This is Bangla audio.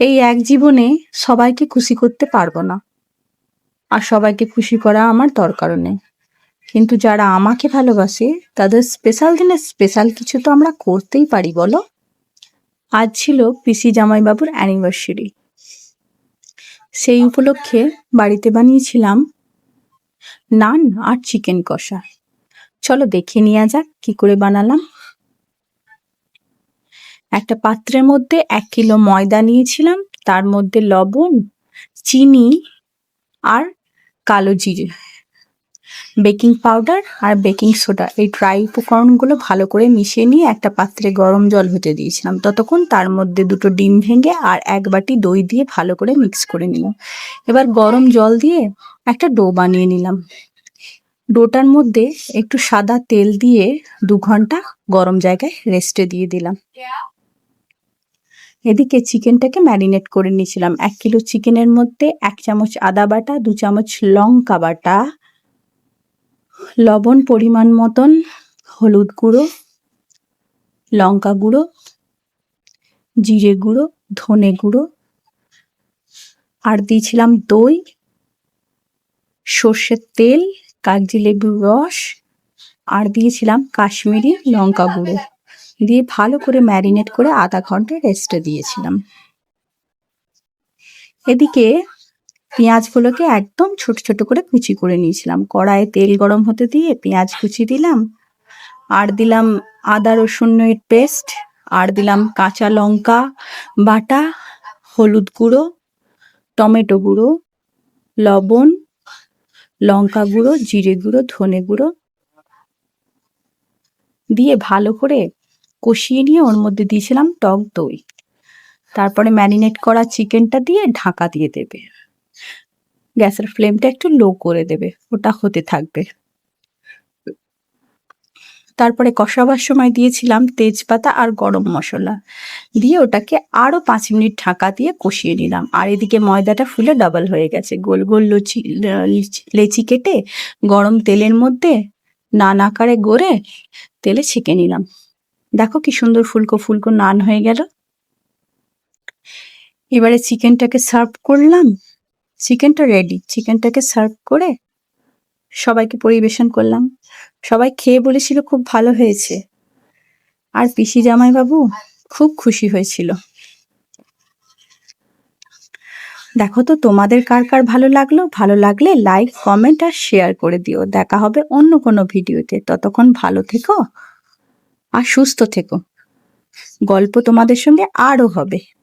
এই এক জীবনে সবাইকে খুশি করতে পারব না। আর সবাইকে খুশি করা আমার দরকারও নেই। কিন্তু যারা আমাকে ভালোবাসে, তাদের স্পেশাল দিনে স্পেশাল কিছু তো আমরা করতেই পারি, বলো? আজ ছিল পিসি জামাইবাবুর অ্যানিভার্সারি সেই উপলক্ষে বাড়িতে বানিয়েছিলাম নান আর চিকেন কষা। চলো দেখে নেওয়া যাক কি করে বানালাম। একটা পাত্রের মধ্যে এক কিলো ময়দা নিয়েছিলাম, তার মধ্যে লবণ, চিনি আর কালো জিরে, বেকিং পাউডার আর বেকিং সোডা। এই ড্রাই উপকরণগুলো ভালো করে মিশিয়ে নিয়ে একটা পাত্রে গরম জল হতে দিয়েছিলাম। ততক্ষণ তার মধ্যে দুটো ডিম ভেঙে আর এক বাটি দই দিয়ে ভালো করে মিক্স করে নিলাম। এবার গরম জল দিয়ে একটা ডো বানিয়ে নিলাম। ডোটার মধ্যে একটু সাদা তেল দিয়ে দু ঘণ্টা গরম জায়গায় রেস্টে দিয়ে দিলাম। এদিকে চিকেনটাকে ম্যারিনেট করে নিয়েছিলাম। এক কিলো চিকেনের মধ্যে এক চামচ আদা বাটা, দু চামচ লঙ্কা বাটা, লবণ পরিমাণ মতন, হলুদ গুঁড়ো, লঙ্কা গুঁড়ো, জিরে গুঁড়ো, ধনে গুঁড়ো, আর দিয়েছিলাম দই, সর্ষের তেল, কাগজি লেবুর রস, আর দিয়েছিলাম কাশ্মীরি লঙ্কা গুঁড়ো। দিয়ে ভালো করে ম্যারিনেট করে আধা ঘণ্টা রেস্টে দিয়েছিলাম। এদিকে পেঁয়াজগুলোকে একদম ছোট ছোট করে কুচি করে নিয়েছিলাম। কড়াইয়ে তেল গরম হতে দিয়ে পেঁয়াজ কুচি দিলাম, আর দিলাম আদা রসুনের পেস্ট আর দিলাম কাঁচা লঙ্কা বাটা, হলুদ গুঁড়ো, টমেটো গুঁড়ো, লবণ, লঙ্কা গুঁড়ো, জিরে গুঁড়ো, ধনে গুঁড়ো দিয়ে ভালো করে কষিয়ে নিয়ে ওর মধ্যে দিয়েছিলাম টক দই। তারপরে ম্যারিনেট করা চিকেনটা দিয়ে ঢাকা দিয়ে দেবে। গ্যাসের ফ্লেমটা একটু লো করে দেবে, ওটা হতে থাকবে। তারপরে কষাবার সময় দিয়েছিলাম তেজপাতা আর গরম মশলা। দিয়ে ওটাকে আরও পাঁচ মিনিট ঢাকা দিয়ে কষিয়ে নিলাম। আর এদিকে ময়দাটা ফুলে ডাবল হয়ে গেছে। গোল গোল লুচি, লেচি কেটে গরম তেলের মধ্যে নান আকারে গড়ে তেলে ছেঁকে নিলাম। দেখো কি সুন্দর ফুলকো ফুলকো নান হয়ে গেল। এবারে চিকেনটাকে সার্ভ করলাম। চিকেনটা রেডি চিকেনটাকে সার্ভ করে সবাইকে পরিবেশন করলাম। সবাই খেয়ে বলেছিল খুব ভালো হয়েছে। আর পিসি জামাইবাবু খুব খুশি হয়েছিল। দেখো তো তোমাদের কার কার ভালো লাগল? ভালো লাগলে লাইক কমেন্ট আর শেয়ার করে দিও। দেখা হবে অন্য কোনো ভিডিওতে ততক্ষণ ভালো থেকো। আর সুস্থ থেকো। গল্প তোমাদের সঙ্গে আরও হবে।